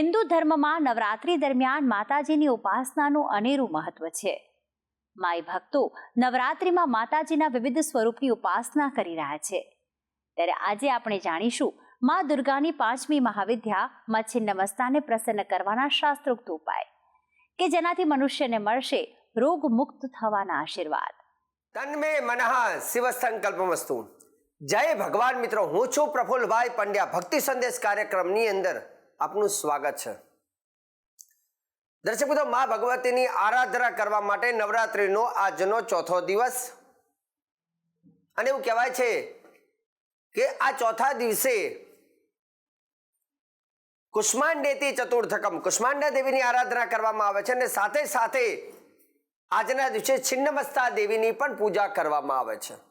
હિન્દુ ધર્મમાં નવરાત્રી દરમિયાન માતાજીની ઉપાસનાનું અનેરું મહત્વ છે. માય ભક્તો નવરાત્રિમાં માતાજીના વિવિધ સ્વરૂપની ઉપાસના કરી રહ્યા છે. ત્યારે આજે આપણે જાણીશું મા દુર્ગાની પાંચમી મહાવિદ્યા મચ્છી નમસ્તાને પ્રસન્ન કરવાના શાસ્ત્રોક્ત ઉપાય, કે જેનાથી મનુષ્યને મળશે રોગ મુક્ત થવાના આશીર્વાદ. તન્મે મનઃ શિવ સંકલ્પમસ્તુ જય ભગવાન મિત્રો, હું છું પ્રફુલ્લભાઈ પંડ્યા. ભક્તિ સંદેશ કાર્યક્રમની અંદર આપનું સ્વાગત છે. દર્શક મિત્રો, મા ભગવતીની આરાધના કરવા માટે નવરાત્રિનો આજનો ચોથો દિવસ. અને એવું કહેવાય છે કે આ ચોથા દિવસે કુષ્માંડેતી ચતુર્થકમ, કુષ્માંડા દેવીની આરાધના કરવામાં આવે છે અને સાથે સાથે આજના દિવસે છિન્નમસ્તા દેવીની પણ પૂજા કરવામાં આવે છે.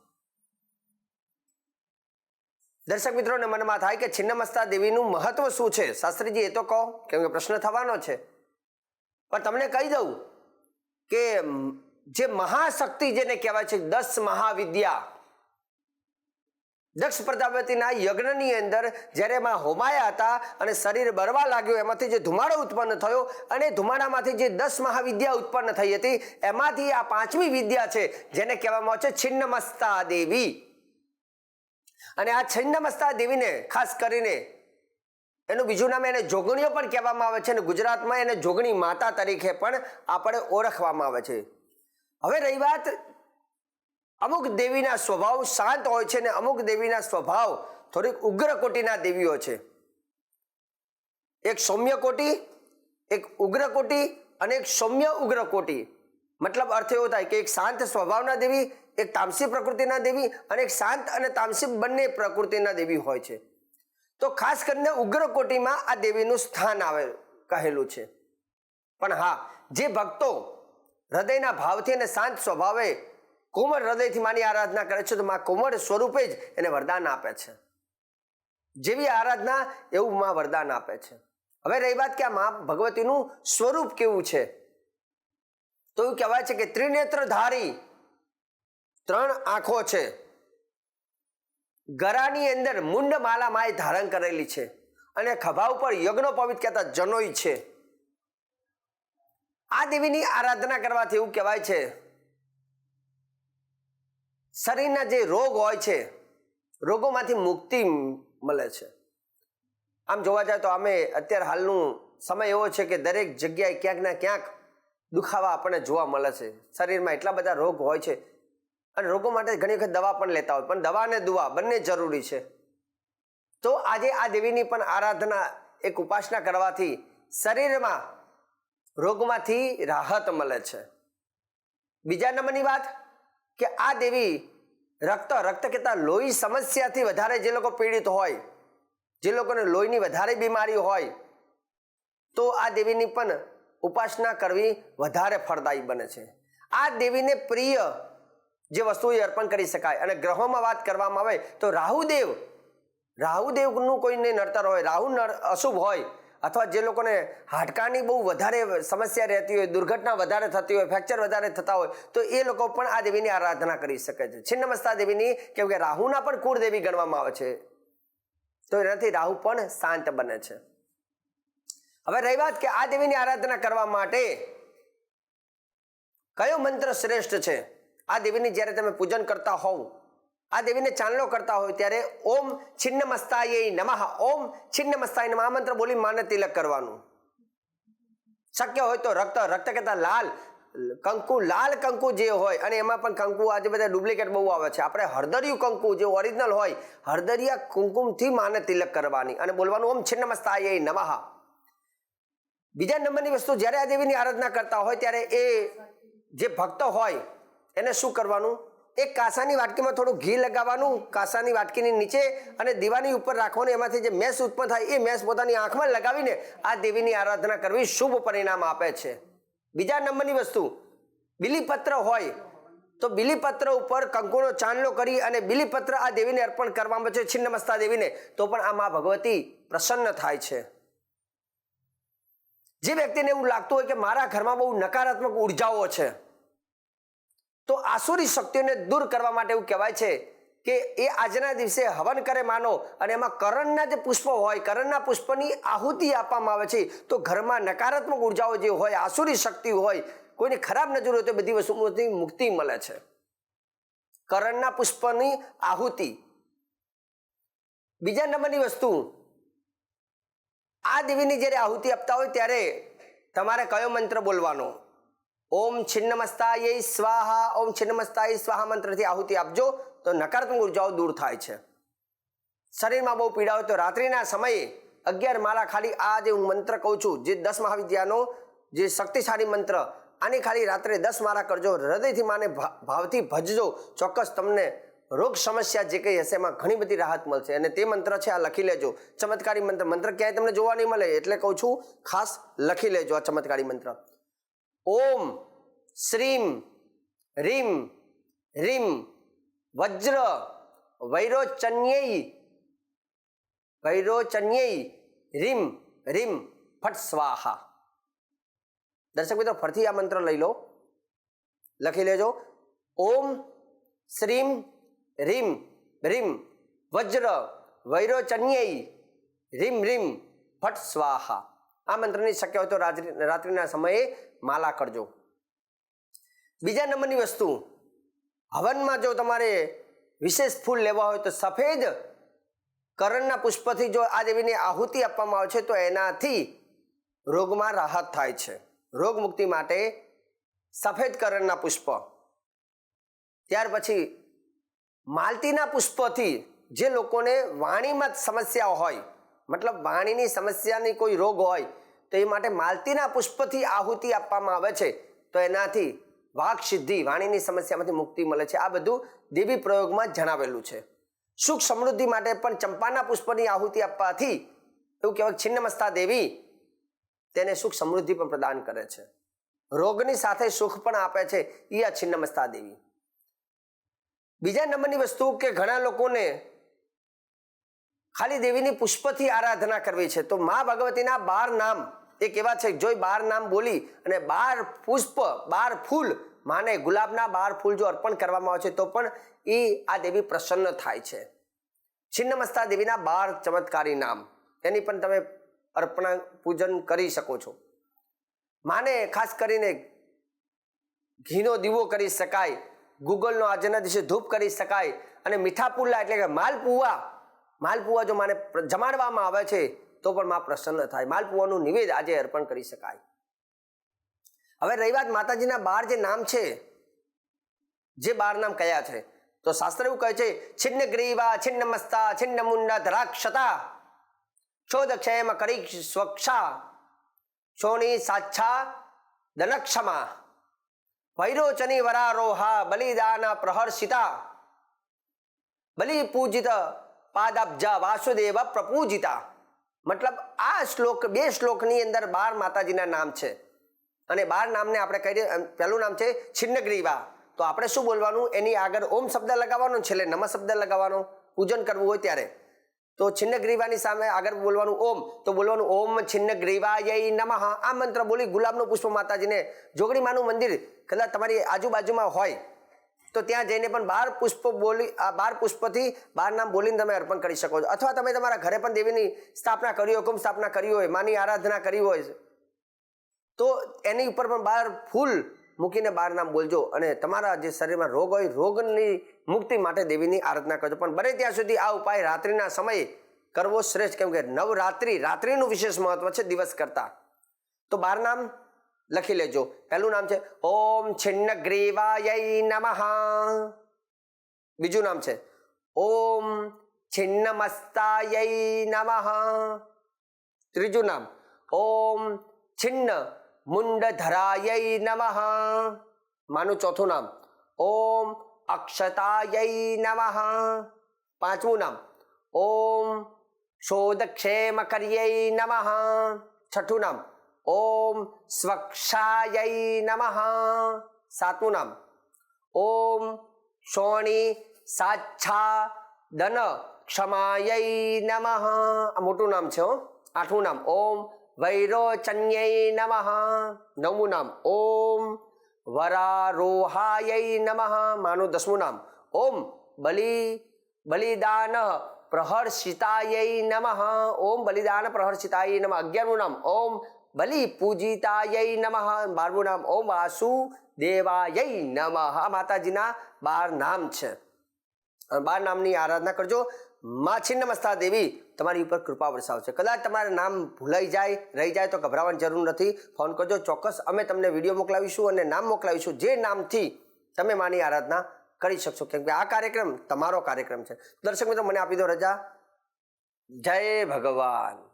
દર્શક મિત્રોને મનમાં થાય કે છિન્નમસ્તા દેવીનું મહત્વ શું છે? શાસ્ત્રીજી, એ તો કહો, કેમ કે પ્રશ્ન થવાનો છે. પણ તમને કહી દઉં કે જે મહાશક્તિ જેને કહેવાય છે, દસ મહાવિદ્યા, દક્ષ પ્રજાપતિના યજ્ઞની અંદર જ્યારે એમાં હોમાયા હતા અને શરીર બરવા લાગ્યું, એમાંથી જે ધુમાડો ઉત્પન્ન થયો અને ધુમાડામાંથી જે દસ મહાવિદ્યા ઉત્પન્ન થઈ હતી, એમાંથી આ પાંચમી વિદ્યા છે, જેને કહેવામાં આવે છે છિન્નમસ્તા દેવી. અને આ છિન્નમસ્તા દેવીને, ખાસ કરીને એનું બીજું નામ એને જોગણીઓ પણ કહેવામાં આવે છે અને ગુજરાતમાં એને જોગણી માતા તરીકે પણ આપણે ઓળખવામાં આવે છે. હવે રહી વાત અમુક દેવીના સ્વભાવ શાંત હોય છે ને અમુક દેવીના સ્વભાવ થોડીક ઉગ્ર કોટીના દેવીઓ છે. એક સૌમ્ય કોટી, એક ઉગ્ર કોટી અને એક સૌમ્ય ઉગ્ર કોટી. મતલબ અર્થ એવો થાય કે એક શાંત સ્વભાવના દેવી, એક તામસી પ્રકૃતિના દેવી અને એક શાંત અને તામસી બંને પ્રકૃતિના દેવી હોય છે. તો ખાસ કરીને ઉગ્ર કોટીમાં આ દેવીનું સ્થાન આવે, કહેલું છે. પણ હા, જે ભક્તો હૃદયના ભાવથી અને શાંત સ્વભાવે કોમળ હૃદયથી માની આરાધના કરે છે, તો માં કોમળ સ્વરૂપે જ એને વરદાન આપે છે. જેવી આરાધના એવું માં વરદાન આપે છે. હવે રહી વાત કે આ મા ભગવતીનું સ્વરૂપ કેવું છે? તો એવું કહેવાય છે કે ત્રિનેત્રધારી ત્રણ આંખો છે. ગરાની અંદર મુંડ માલા માએ ધારણ કરેલી છે અને ખભા ઉપર યજ્ઞો પવિત્ર કહેતા જનોય છે. આ દેવીની આરાધના કરવાથી એવું કહેવાય છે, શરીરના જે રોગ હોય છે, રોગોમાંથી મુક્તિ મળે છે. આમ જોવા જાય તો અમે અત્યારે હાલનું સમય એવો છે કે દરેક જગ્યાએ ક્યાંક ના ક્યાંક દુખાવા આપણને જોવા મળે છે. શરીરમાં એટલા બધા રોગ હોય છે અને રોગો માટે ઘણી વખત દવા પણ લેતા હોય, પણ દવા અને દુવા બંને જરૂરી છે. તો આજે આ દેવીની પણ આરાધના, એક ઉપાસના કરવાથી શરીરમાં રોગમાંથી રાહત મળે છે. બીજા નંબરની વાત કે આ દેવી રક્ત રક્ત કહેતા લોહી સમસ્યાથી વધારે જે લોકો પીડિત હોય, જે લોકોને લોહીની વધારે બીમારી હોય, તો આ દેવીની પણ ઉપાસના કરવી વધારે ફળદાયી બને છે. આ દેવીને પ્રિય જે વસ્તુ અર્પણ કરી શકાય અને ગ્રહોમાં વાત કરવામાં આવે તો રાહુદેવ, રાહુદેવનું કોઈને નડતર હોય, રાહુ નર અશુભ હોય અથવા જે લોકોને હાડકાની બહુ વધારે સમસ્યા રહેતી હોય, દુર્ઘટના વધારે થતી હોય, ફ્રેક્ચર વધારે થતા હોય, તો એ લોકો પણ આ દેવીની આરાધના કરી શકે છે. છિન્નમસ્તા દેવીની, કેમ કે રાહુના પણ કુળદેવી ગણવામાં આવે છે. તો એનાથી રાહુ પણ શાંત બને છે. હવે રહી વાત કે આ દેવીની આરાધના કરવા માટે કયો મંત્ર શ્રેષ્ઠ છે? આ દેવીની જ્યારે તમે પૂજન કરતા હોવ, આ દેવીને ચાંદલો કરતા હોય ત્યારે ઓમ છિન્નમસ્તાય નમઃ, ઓમ છિન્નમસ્તાય નમઃ. આ મંત્ર બોલી માને તિલક કરવાનું. શક્ય હોય તો રક્ત રક્ત કહેતા લાલ, કંકુ લાલ કંકુ જે હોય, અને એમાં પણ કંકુ આજે બધા ડુપ્લિકેટ બહુ આવે છે. આપણે હળદરિયું કંકુ જે ઓરિજિનલ હોય, હળદરિયા કુમકુમથી માને તિલક કરવાની અને બોલવાનું ઓમ છિન્નમસ્તાય નમઃ. બીજા નંબરની વસ્તુ જ્યારે આ દેવીની આરાધના કરતા હોય ત્યારે એ જે ભક્ત હોય, એને શું કરવાનું? એક કાંસાની વાટકીમાં થોડું ઘી લગાવવાનું, કાંસાની વાટકીની નીચે અને દીવાની ઉપર રાખવાનું, એમાંથી જે મેસ ઉત્પન્ન થાય એ મેસ પોતાની આંખમાં લગાવીને આ દેવીની આરાધના કરવી શુભ પરિણામ આપે છે. બીજા નંબરની વસ્તુ, બિલીપત્ર હોય, તો બિલીપત્ર ઉપર કંકુનો ચાંદલો કરી અને બિલીપત્ર આ દેવીને અર્પણ કરવામાં છે, છિન્નમસ્તા દેવીને, તો પણ આ મા ભગવતી પ્રસન્ન થાય છે. જે વ્યક્તિને એવું લાગતું હોય કે મારા ઘરમાં બહુ નકારાત્મક ઉર્જાઓ છે, તો આસુરી શક્તિઓને દૂર કરવા માટે એવું કહેવાય છે કે એ આજના દિવસે હવન કરે માનો અને એમાં કરણના જે પુષ્પો હોય, કરણના પુષ્પની આહુતિ આપવામાં આવે છે, તો ઘરમાં નકારાત્મક ઉર્જાઓ જે હોય, આસુરી શક્તિ હોય, કોઈની ખરાબ નજર હોય તો બધી વસ્તુઓથી મુક્તિ મળે છે. કરણના પુષ્પની આહુતિ. બીજા નંબરની વસ્તુ આ દેવીની જ્યારે આહુતિ આપતા હોય ત્યારે તમારે કયો મંત્ર બોલવાનો? ઓમ છિન્નમસ્તાય સ્વાહા, ઓમ છિન્નમસ્તાય સ્વાહા મંત્રથી આહુતિ આપજો, તો નકારાત્મક ઉર્જાઓ દૂર થાય છે. શરીરમાં બહુ પીડા હોય તો રાત્રિના સમયે અગિયાર માળા ખાલી આ જે હું મંત્ર કહું છું, જે દસ મહાવિદ્યાનો જે શક્તિશાળી મંત્ર, આની ખાલી રાત્રે દસ માળા કરજો, હૃદયથી માને ભાવથી ભજજો, ચોક્કસ તમને રોગ સમસ્યા જે કંઈ હશે એમાં ઘણી બધી રાહત મળશે. અને તે મંત્ર છે, આ લખી લેજો. ચમત્કારી મંત્ર. મંત્ર ક્યાંય તમને જોવા નહીં મળે એટલે કહું છું, ખાસ લખી લેજો આ ચમત્કારી મંત્ર. ઓમ, શ્રીમ, રીમ રીમ, વજ્ર વૈરોચન્યય વૈરોચન્યય રીમ રીમ, ફટ સ્વાહા. દર્શક મિત્રો, ફરીથી આ મંત્ર લઈ લો. લખી લેજો. ઓમ, શ્રીમ રીમ રીમ, વજ્ર વૈરોચન્યય રીમ રીમ, ફટ સ્વાહા. આ મંત્રની શક્ય હોય તો રાત્રિ, રાત્રિના સમયે માલા કરજો. બીજા નંબરની વસ્તુ, હવનમાં જો તમારે વિશેષ ફૂલ લેવા હોય તો સફેદ કરણના પુષ્પથી જો આ દેવીને આહુતિ આપવામાં આવે છે તો એનાથી રોગમાં રાહત થાય છે. રોગ મુક્તિ માટે સફેદ કરણના પુષ્પ. ત્યાર પછી માલતીના પુષ્પથી જે લોકોને વાણીમાં સમસ્યા હોય, મતલબ વાણીની સમસ્યાની કોઈ રોગ હોય, તો એ માટે માલતીના પુષ્પથી આહુતિ આપવામાં આવે છે. તો એનાથી વાક સિદ્ધિ, વાણીની સમસ્યામાંથી મુક્તિ મળે છે. આ બધું દેવી પ્રયોગમાં જણાવેલું છે. સુખ સમૃદ્ધિ માટે પણ ચંપાના પુષ્પની આહુતિ આપવાથી એવું કહેવાય છિન્નમસ્તા દેવી તેને સુખ સમૃદ્ધિ પણ પ્રદાન કરે છે. રોગની સાથે સુખ પણ આપે છે. એ આ છિન્નમસ્તા દેવી. બીજા નંબરની વસ્તુ કે ઘણા લોકોને ખાલી દેવીની પુષ્પથી આરાધના કરવી છે. તો મા ભગવતીના બાર નામ, એક એવા છે જો બાર નામ બોલી અને બાર પુષ્પ, બાર ફૂલ, માને ગુલાબના બાર ફૂલ જો અર્પણ કરવામાં આવે છે, તો પણ એ આ દેવી પ્રસન્ન થાય છે. છિન્નમસ્તા દેવીના બાર ચમત્કારી નામ, એની પણ તમે અર્પણ, પૂજન કરી શકો છો. માને ખાસ કરીને ઘીનો દીવો કરી શકાય ગૂગલનો આજના દિવસે ધૂપ કરી શકાય અને મીઠા પુલ્લા એટલે કે માલપુવા માલપુવા જો માને જમાડવામાં આવે છે, તો પણ માં પ્રસન્ન થાય. માલપુવાનું નિવેદ આજે અર્પણ કરી શકાય. હવે રહી વાત માતાજીના બાર જે નામ છે, જે બાર નામ કયા છે? તો શાસ્ત્ર એવું કહે છે, છિન્ન ગ્રીવા, છિન્ન મસ્તા, છિન્ન મુંડા ધરાક્ષતા, શોધ ક્ષયમ કરી સ્વક્ષા, શોની સાચ્છા દનક્ષમા વૈરોચની વરારોહા બલિદાન પ્રહર્ષિતા. બલિ પૂજિત પાદાબ્જા વાસુદેવ પ્રપૂજિતા. મતલબ આ શ્લોક, બે શ્લોકની અંદર બાર માતાજીના નામ છે. અને બાર નામને આપણે કહીએ પહેલું નામ છે છિન્નગ્રીવા. તો આપણે શું બોલવાનું? એની આગળ ઓમ શબ્દ લગાવવાનો છેલ્લે નમ શબ્દ લગાવવાનો. પૂજન કરવું હોય ત્યારે. તો છિન્નગ્રીવાની સામે આગળ બોલવાનું ઓમ, તો બોલવાનું ઓમ છિન્નગ્રીવાય નમઃ. આ મંત્ર બોલી ગુલાબનું પુષ્પ માતાજીને જોગડી માનું મંદિર કદાચ તમારી આજુબાજુમાં હોય, તો ત્યાં જઈને પણ બાર પુષ્પ બોલી, આ બાર પુષ્પથી બાર નામ બોલીને તમે અર્પણ કરી શકો છો. અથવા તમે તમારા ઘરે પણ દેવીની સ્થાપના કરી હોય હુકમ સ્થાપના કરી હોય, માની આરાધના કરી હોય, તો એની ઉપર પણ બાર ફૂલ મૂકીને બાર નામ બોલજો અને તમારા જે શરીરમાં રોગ હોય, રોગની મુક્તિ માટે દેવીની આરાધના કરજો. પણ બને ત્યાં સુધી આ ઉપાય રાત્રિના સમયે કરવો શ્રેષ્ઠ. કેમ કે નવરાત્રિ, રાત્રિનું વિશેષ મહત્વ છે દિવસ કરતા. તો બાર નામ લખી લેજો. પહેલું નામ છે, ઓમ છિન્ન ગ્રીવાય નમઃ બીજું નામ છે, ઓમ છિન્ન મસ્તાય નમઃ ત્રીજું નામ, ઓમ છિન્ન મુંડધરાય નમઃ. માનું ચોથું નામ. ઓમ અક્ષતાય નમઃ. પાંચમું નામ. ઓમ શોધક્ષેમ કર્યય નમઃ. છઠ્ઠું નામ. ઓમ સ્વક્ષાય નમઃ. સાતમું નામ. ઓમ શોણી સાચ્છા દન ક્ષમાય નમઃ. આ મોટું નામ છે હો. આઠમું નામ. ઓમ વૈરોચન્યય નમઃ નવમું નામ ઓમ વરારોહાય નમઃ માનું દસમું નામ ઓમ બલિ બલિદાન પ્રહર્ષિતાય નમઃ ઓમ બલિદાન પ્રહર્ષિતાય નમઃ અગિયારનું નામ ઓમ બલિ પૂજિતાય નમઃ બારમું નામ ઓમ વાસુ દેવાય નમઃ માતાજીના બાર નામ છે બાર નામની આરાધના કરજો માં છિન્નમસ્તા દેવી તમારી ઉપર કૃપા વરસાવશે કદાચ તમારું નામ ભૂલાઈ જાય, રહી જાય તો ગભરાવાની જરૂર નથી. ફોન કરજો. ચોક્કસ અમે તમને વીડિયો મોકલાવીશું અને નામ મોકલાવીશું. જે નામથી તમે માની આરાધના કરી શકશો. કેમ કે આ કાર્યક્રમ તમારો કાર્યક્રમ છે. દર્શક મિત્રો, મને આપી દો રજા. જય ભગવાન.